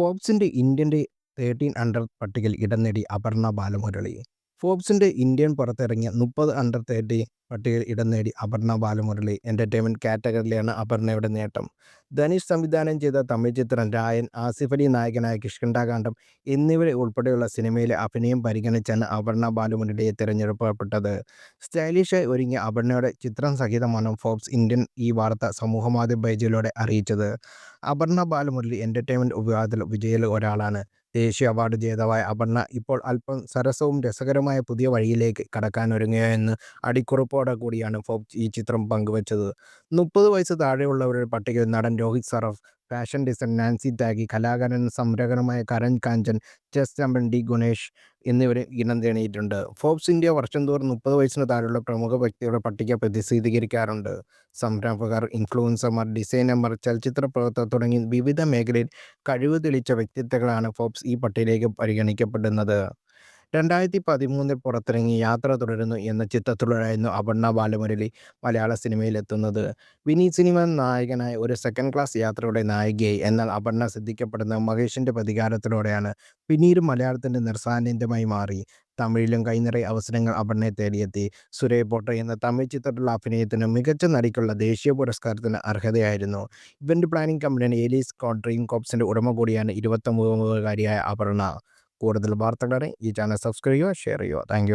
ഫോബ്സിന്റെ ഇന്ത്യന്റെ thirteen under പട്ടികയിൽ ഇടം നേടി അപർണ ബാലമുരളി. ഫോബ്സിന്റെ ഇന്ത്യൻ പുറത്തിറങ്ങിയ മുപ്പത് അണ്ടർ തേർട്ടി പട്ടികയിൽ ഇടം നേടി അപർണ ബാലമുരളി എന്റർടൈൻമെന്റ് കാറ്റഗറിയിലാണ് അപർണയുടെ നേട്ടം. ധനുഷ് സംവിധാനം ചെയ്ത തമിഴ് ചിത്രം രായൻ ആസിഫ് അലി നായകനായ കിഷ്കണ്ഠാകാന്ഡം എന്നിവരെ ഉൾപ്പെടെയുള്ള സിനിമയിലെ അഭിനയം പരിഗണിച്ചാണ് അപർണ ബാലമുരളിയെ തിരഞ്ഞെടുക്കപ്പെട്ടത്. സ്റ്റൈലിഷായി ഒരുങ്ങിയ അപർണയുടെ ചിത്രം സഹിതമാണ് ഫോബ്സ് ഇന്ത്യൻ ഈ വാർത്ത സമൂഹമാധ്യമ പേജിലൂടെ അറിയിച്ചത്. അപർണ ബാലമുരളി എന്റർടൈൻമെന്റ് വിഭാഗത്തിൽ വിജയിലെ ഒരാളാണ്. ദേശീയ അവാർഡ് ജേതാവായ അപർണ ഇപ്പോൾ അല്പം സരസവും രസകരമായ പുതിയ വഴിയിലേക്ക് കടക്കാൻ കടക്കാനൊരുങ്ങുകയെന്ന് അടിക്കുറിപ്പോടെ കൂടിയാണ് ഫോബ്സ് ഈ ചിത്രം പങ്കുവച്ചത്. മുപ്പത് വയസ്സ് താഴെയുള്ളവരുടെ പട്ടികയിൽ നടൻ Rohit Saraf fashion design Nancy Tyagi കലാകാരൻ സംരംഭകനുമായ Karan Kanchan chess champion D Gukesh എന്നിവരെ ഇനം തേടിയിട്ടുണ്ട്. ഫോബ്സ് ഇന്ത്യ വർഷം തോറും മുപ്പത് വയസ്സിന് താഴെയുള്ള പ്രമുഖ വ്യക്തികളുടെ പട്ടിക പ്രതിസീധീകരിക്കാറുണ്ട് സംരംഭകർ ഇൻഫ്ലുവൻസർമാർ ഡിസൈനർമാർ ചലച്ചിത്ര പ്രവർത്തകർ തുടങ്ങി വിവിധ മേഖലയിൽ കഴിവ് തെളിയിച്ച വ്യക്തിത്വങ്ങളാണ് ഫോബ്സ് ഈ പട്ടികയിലേക്ക് പരിഗണിക്കപ്പെടുന്നത്. രണ്ടായിരത്തി പതിമൂന്നിൽ പുറത്തിറങ്ങി യാത്ര തുടരുന്നു എന്ന ചിത്രത്തിലൂടെയായിരുന്നു അപർണ ബാലമുരളി മലയാള സിനിമയിലെത്തുന്നത് വിനീത് സിനിമ നായകനായ ഒരു സെക്കൻഡ് ക്ലാസ് യാത്രയുടെ നായികയായി. എന്നാൽ അപർണ ശ്രദ്ധിക്കപ്പെടുന്ന മഹേഷിന്റെ പ്രതികാരത്തിലൂടെയാണ് പിന്നീട് മലയാളത്തിന്റെ നിർസാന്നിധ്യമായി മാറി. തമിഴിലും കൈനിറയ അവസരങ്ങൾ അപർണയെ തേടിയെത്തി. സുരേ പോട്ടർ എന്ന തമിഴ് ചിത്രത്തിലുള്ള അഭിനയത്തിന് മികച്ച നടിക്കുള്ള ദേശീയ പുരസ്കാരത്തിന് അർഹതയായിരുന്നു. ഇവന്റ് പ്ലാനിംഗ് കമ്പനിയാണ് ഏലീസ് ഡ്രീം കോപ്സിന്റെ ഉടമ കൂടിയാണ് ഇരുപത്തൊമ്പതുകാരിയായ അപർണ. കൂടുതൽ വാർത്തകളെ ഈ ചാനൽ സബ്സ്ക്രൈബ് ചെയ്യുക ഷെയർ ചെയ്യുക. താങ്ക്